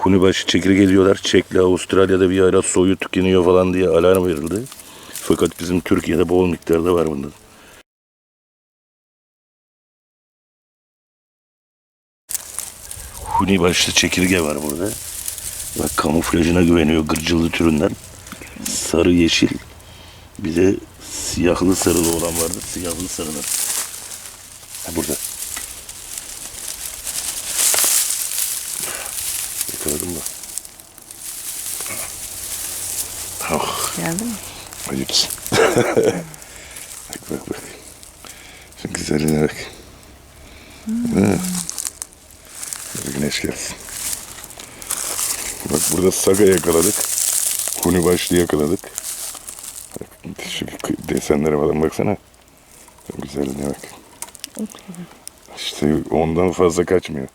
Hunibaşı çekirge diyorlar. Çekli Avustralya'da bir ara soyu tükeniyor falan diye alarm verildi. Fakat bizim Türkiye'de bol miktarda var bundan. Huni başlı çekirge var burada. Bak kamuflajına güveniyor gırcıllı türünden. Sarı yeşil. Bir de siyahlı sarılı olan vardı. Siyahlı sarılı. Ha burada. Geldi mi? hayır. bak bak bak. Şu güzelliğine bak. Ha. Hadi güneş gelsin. Bak burada saga yakaladık. Huni başlı yakaladık. Bak, şu desenlere falan baksana. Güzelliğine bak. İşte ondan fazla kaçmıyor.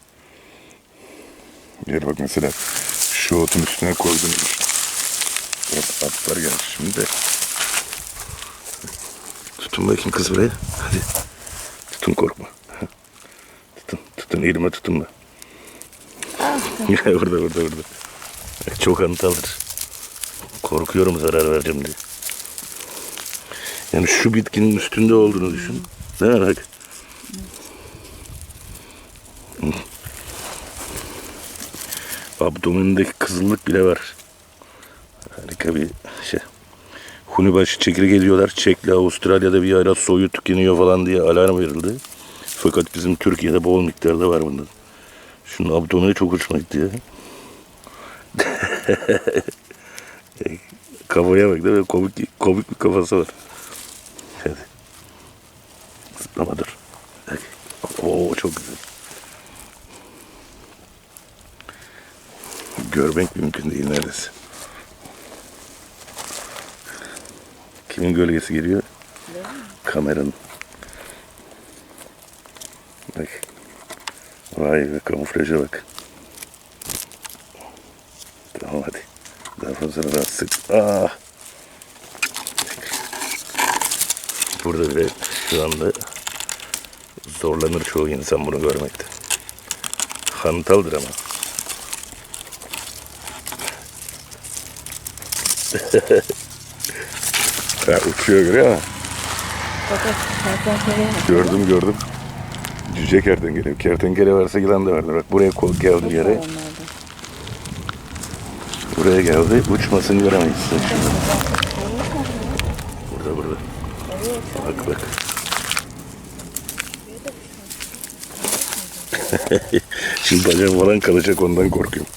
Gel bak mesela şu otun üstüne koyduğunu düşün. Ot atlar gelmiş şimdi de. Tutun bakayım kız buraya. Hadi. Tutun korkma. Tutun. Tutun elime tutun da. Ya orada orada orada. Çok hantaldır. Korkuyorum zarar vereceğim diye. Yani şu bitkinin üstünde olduğunu düşün. Mi bak? Abdomenindeki kızıllık bile var. Harika bir şey. Hunibaşı çekirge diyorlar. Çekli Avustralya'da bir ara soyu tükeniyor falan diye alarm verildi. Fakat bizim Türkiye'de bol miktarda var bundan. Şunun abdomeni çok hoşuma gitti ya. Kafaya bak değil mi? Komik, komik bir kafası var. Hadi. Zıplama dur. Oo çok güzel. Görmek mümkün değil neredeyse. Kimin gölgesi geliyor? Kameranın. Bak. Vay be kamuflaja bak. Tamam hadi. Daha fazla daha sık. Ah. Burada bile şu anda zorlanır çoğu insan bunu görmekte. Hantaldır ama. ha, uçuyor görüyor musun? Gördüm gördüm. Cüce kertenkele. Kertenkele varsa yılan da vardır. Bak buraya kol geldi yere. Buraya geldi. Uçmasını göremeyiz. Burada burada. Bak bak. Şimdi bacağım falan kalacak ondan korkuyorum.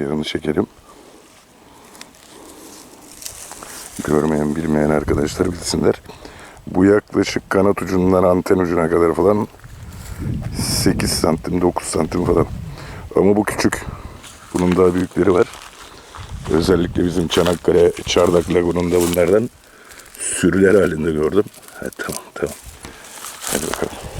Yerini çekelim. Görmeyen bilmeyen arkadaşlar bilsinler. Bu yaklaşık kanat ucundan anten ucuna kadar falan 8 santim 9 santim falan. Ama bu küçük. Bunun daha büyükleri var. Özellikle bizim Çanakkale Çardak Lagunu'nda bunlardan sürüler halinde gördüm. Ha, tamam tamam. Hadi bakalım.